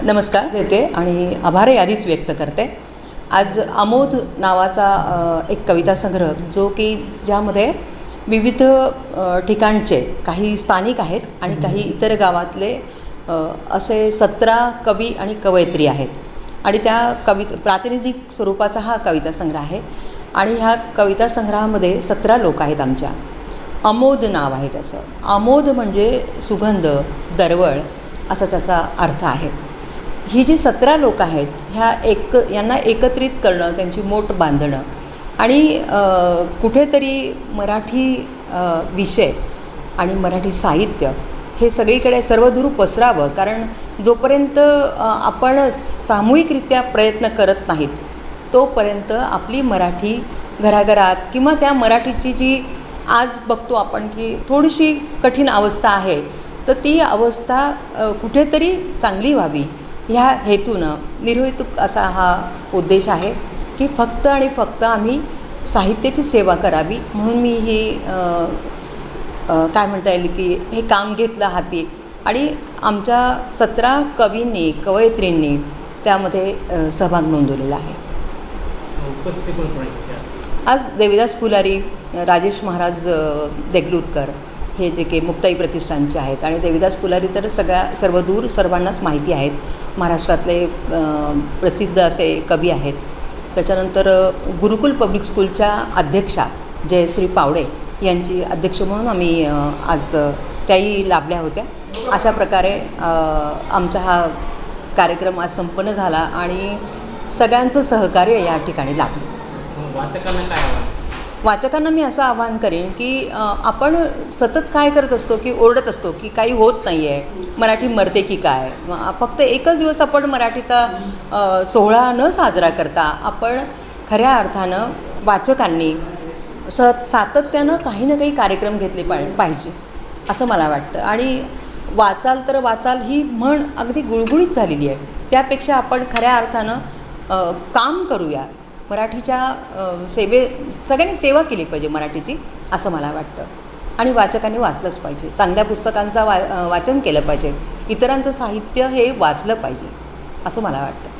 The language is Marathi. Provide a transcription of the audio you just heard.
नमस्कार देते आणि आभारही आधीच व्यक्त करते. आज आमोद नावाचा एक कविता संग्रह जो की ज्यामध्ये विविध ठिकाणचे काही स्थानिक आहेत आणि काही इतर गावातले असे सतरा कवी आणि कवयित्री आहेत. आणि त्या कवित प्रातिनिधिक स्वरूपाचा हा कविता संग्रह आहे. आणि ह्या कविता संग्रहामध्ये सतरा लोक आहेत आमच्या. अमोद नाव आहे त्याचं. आमोद म्हणजे सुगंध दरवळ असा त्याचा अर्थ आहे. ही जी सतरा लोक आहेत ह्या एक यांना एकत्रित करणं त्यांची मोठ बांधणं. आणि कुठेतरी मराठी विषय आणि मराठी साहित्य हे सगळीकडे सर्वदूर पसरावं कारण जोपर्यंत आपण सामूहिकरित्या प्रयत्न करत नाहीत तोपर्यंत आपली मराठी घराघरात किंवा त्या मराठीची जी आज बघतो आपण की थोडीशी कठीण अवस्था आहे तर ती अवस्था कुठेतरी चांगली व्हावी. ह्या हेतूनं निर्हेतुक असा हा उद्देश आहे की फक्त आणि फक्त आम्ही साहित्याची सेवा करावी. म्हणून मी ही काय म्हणता येईल की हे काम घेतलं हाती. आणि आमच्या सतरा कवींनी कवयित्रींनी त्यामध्ये सहभाग नोंदवलेला आहे. आज देविदास फुलारी राजेश महाराज देगलूरकर हे जे काही मुक्ताई प्रतिष्ठानचे आहेत. आणि देविदास पुलारी तर सगळ्या सर्वदूर सर्वांनाच माहिती आहेत. महाराष्ट्रातले प्रसिद्ध असे कवी आहेत. त्याच्यानंतर गुरुकुल पब्लिक स्कूलच्या अध्यक्षा जयश्री पावडे यांची अध्यक्ष म्हणून आम्ही आज त्याही लाभल्या होत्या. अशा प्रकारे आमचा हा कार्यक्रम आज संपन्न झाला आणि सगळ्यांचं सहकार्य या ठिकाणी लाभलं. वाचकांना काय वाचकांना मी असं आवाहन करेन की आपण सतत काय करत असतो की ओरडत असतो की काही होत नाही आहे मराठी मरते की काय? फक्त एकच दिवस आपण मराठीचा सोहळा न साजरा करता आपण खऱ्या अर्थानं वाचकांनी स सातत्यानं काही ना काही कार्यक्रम घेतले पा पाहिजे असं मला वाटतं. आणि वाचाल तर वाचाल ही म्हण अगदी गुळगुळीत झालेली आहे. त्यापेक्षा आपण खऱ्या अर्थानं काम करूया. मराठीच्या सेवे सगळ्यांनी सेवा केली पाहिजे मराठीची असं मला वाटतं. आणि वाचकांनी वाचलंच पाहिजे. चांगल्या पुस्तकांचा वा वाचन केलं पाहिजे. इतरांचं साहित्य हे वाचलं पाहिजे असं मला वाटतं.